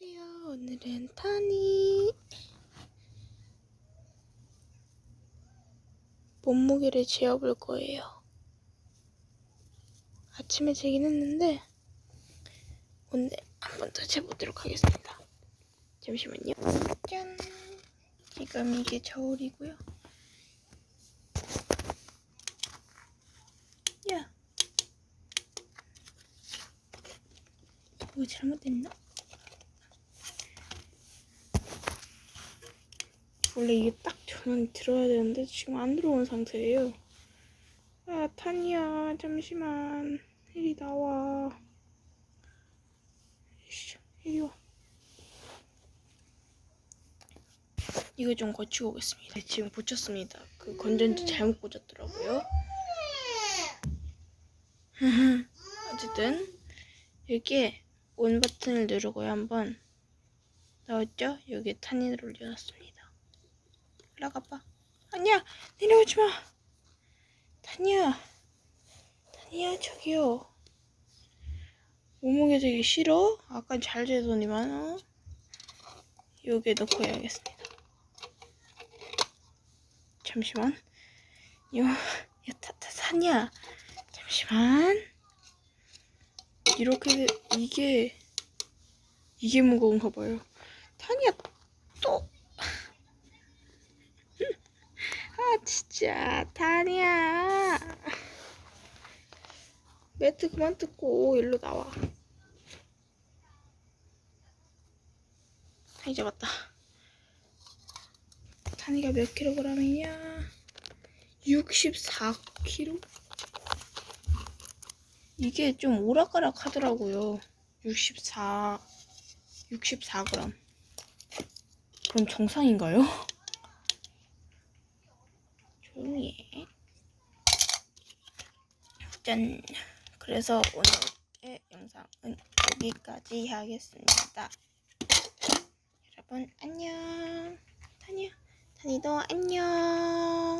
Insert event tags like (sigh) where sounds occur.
안녕하세요. 오늘은 타니 몸무게를 재어볼 거예요. 아침에 재긴 했는데 오늘 한 번 더 재보도록 하겠습니다. 잠시만요. 짠. 지금 이게 저울이고요. 야. 이거 잘못됐나? 원래 이게 딱 저는 들어야 되는데 지금 안 들어온 상태예요. 아 타니야 잠시만 이리 나와. 이리 와. 이거 좀 거치고 오겠습니다. 네, 지금 고쳤습니다. 그 건전지 잘못 꽂았더라고요. (laughs) 어쨌든 여기에 온 버튼을 누르고요 한번 나왔죠? 여기에 탄인을 올려놨습니다. 올라가봐. 아니야 내려오지 마. 타니야, 타니야 저기요. 몸무게 되기 싫어? 아까 잘 재더니만 어? 여기에 넣고 해야겠습니다. 잠시만. 요, 야, 타, 타, 타니야. 잠시만. 이렇게 이게 이게 무거운가 봐요. 타니야 또. 아 진짜 타니야. 매트 그만 뜯고 일로 나와. 타니 잡았다. 타니가 몇 킬로그램이냐? 64kg? 이게 좀 오락가락 하더라고요. 64, 64g. 그럼 정상인가요? 조용히 해. 짠. 그래서 오늘의 영상은 여기까지 하겠습니다. 여러분, 안녕. 타니야. 타니도 안녕.